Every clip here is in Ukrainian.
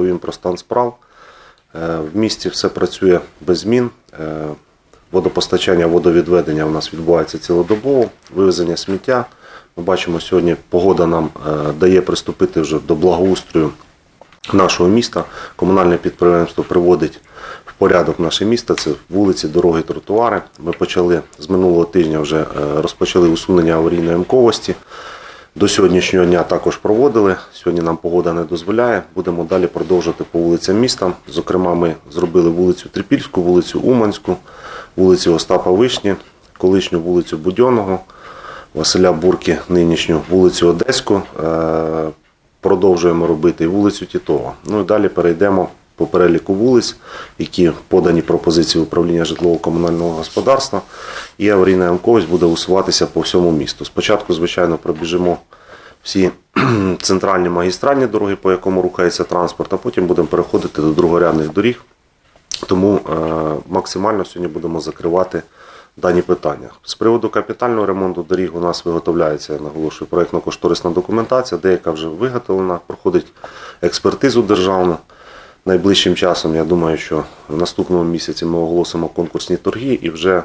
доповім про стан справ. Е, В місті все працює без змін. Е, Водопостачання, водовідведення у нас відбувається цілодобово, вивезення сміття. Ми бачимо, сьогодні погода нам е, дає приступити вже до благоустрою нашого міста. Комунальне підприємство приводить в порядок наше місто. Це вулиці, дороги, тротуари. Ми почали з минулого тижня вже розпочали усунення аварійної ямковості. До сьогоднішнього дня також проводили. Сьогодні нам погода не дозволяє. Будемо далі продовжувати по вулицям міста. Зокрема, ми зробили вулицю Трипільську, вулицю Уманську, вулицю Остапа Вишні, колишню вулицю Будьонного, Василя Бурки, нинішню вулицю Одеську. Е, Продовжуємо робити вулицю Тітова. Ну і далі перейдемо по переліку вулиць, які подані пропозиції управління житлово-комунального господарства, і аварійна ямковість буде усуватися по всьому місту. Спочатку, звичайно, пробіжимо всі центральні магістральні дороги, по якому рухається транспорт, а потім будемо переходити до другорядних доріг. Тому е, максимально сьогодні будемо закривати дані питання. З приводу капітального ремонту доріг у нас виготовляється, я наголошую, проєктно-кошторисна документація, деяка вже виготовлена, проходить експертизу державну. Найближчим часом, я думаю, що в наступному місяці ми оголосимо конкурсні торги і вже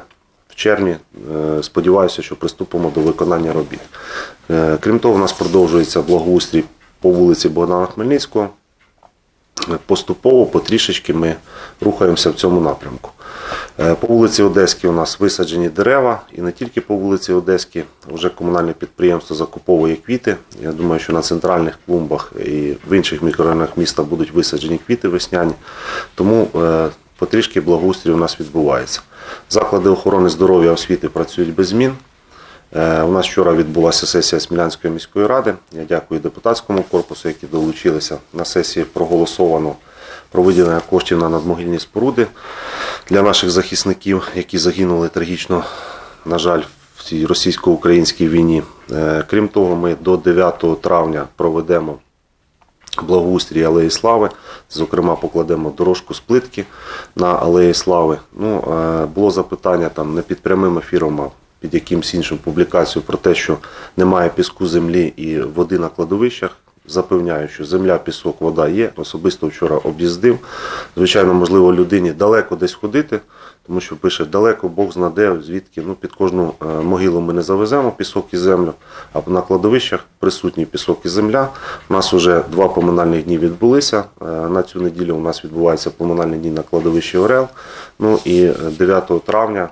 в червні е, сподіваюся, що приступимо до виконання робіт. Е, Крім того, у нас продовжується благоустрій по вулиці Богдана Хмельницького поступово, потрішечки ми рухаємося в цьому напрямку. Е, По вулиці Одеській у нас висаджені дерева, і не тільки по вулиці Одеській, вже комунальне підприємство закуповує квіти. Я думаю, що на центральних клумбах і в інших мікрорайонах міста будуть висаджені квіти весняні. Тому е, потрішки благоустрій у нас відбувається. Заклади охорони здоров'я освіти працюють без змін. Е, У нас вчора відбулася сесія Смілянської міської ради. Я дякую депутатському корпусу, які долучилися. На сесії проголосовано про виділення коштів на надмогильні споруди для наших захисників, які загинули трагічно, на жаль, в цій російсько-українській війні. Е, Крім того, ми до 9 травня проведемо благоустрій Алеї Слави. Зокрема, покладемо дорожку з плитки на Алеї Слави. Ну, е, було запитання там не під прямим ефіром, а під якимсь іншим публікацією про те, що немає піску землі і води на кладовищах. Запевняю, що земля, пісок, вода є. Особисто вчора об'їздив. Звичайно, можливо, людині далеко десь ходити, тому що пише далеко, Бог знаде, звідки. Ну, під кожну е, могилу ми не завеземо пісок і землю, а на кладовищах присутній пісок і земля. У нас вже два поминальних дні відбулися. Е, На цю неділю у нас відбуваються поминальні дні на кладовищі Орел. Ну і е, 9 травня е,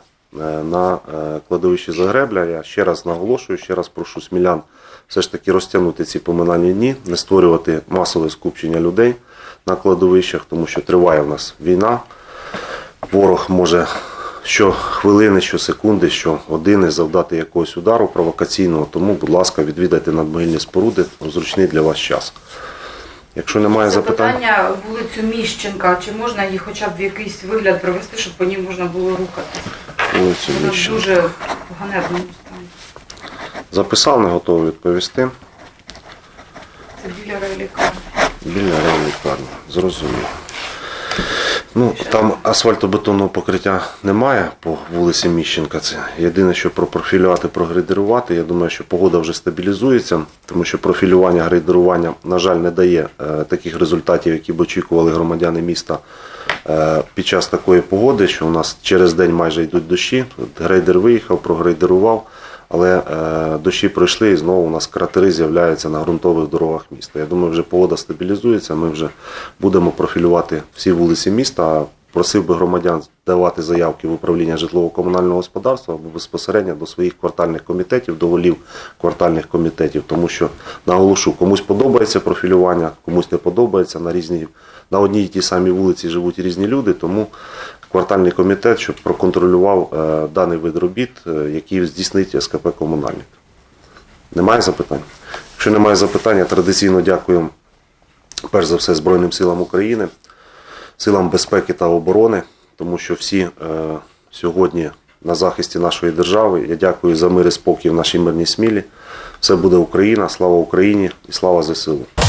на е, кладовищі Загребля. Я ще раз наголошую, ще раз прошу смілян все ж таки розтягнути ці поминальні дні, не створювати масове скупчення людей на кладовищах, тому що триває в нас війна. Ворог може що хвилини, що секунди, що години завдати якогось удару провокаційного. Тому, будь ласка, відвідайте надмогильні споруди у зручний для вас час. Якщо немає запитань, Запитання вулицю Міщенка, чи можна її хоча б в якийсь вигляд привести, щоб по ній можна було рухатися? Вулицю Вона Міщенка. дуже в ганебному стані. записав, не готовий відповісти. Це біля реалікарні. Біля лікарні. Зрозумів. Ну, там асфальтобетонного покриття немає по вулиці Міщенка. Це єдине, що пропрофілювати, прогрейдерувати. Я думаю, що погода вже стабілізується, тому що профілювання, грейдерування, на жаль, не дає е, таких результатів, які б очікували громадяни міста під час такої погоди, що у нас через день майже йдуть дощі. Грейдер виїхав, прогрейдерував. Але е, дощі пройшли і знову у нас кратери з'являються на ґрунтових дорогах міста. Я думаю, вже погода стабілізується. Ми вже будемо профілювати всі вулиці міста. Просив би громадян давати заявки в управління житлово-комунального господарства або безпосередньо до своїх квартальних комітетів, до голів квартальних комітетів, тому що наголошу, комусь подобається профілювання, комусь не подобається. На різні на одній тій самій вулиці живуть різні люди, тому квартальний комітет, щоб проконтролював е, даний вид робіт, е, який здійснить СКП комунальник. Немає запитань? Якщо немає запитань, я традиційно дякую перш за все Збройним силам України, силам безпеки та оборони, тому що всі е, сьогодні на захисті нашої держави. Я дякую за мир і спокій в нашій мирній смілі. Все буде Україна, слава Україні і слава ЗСУ.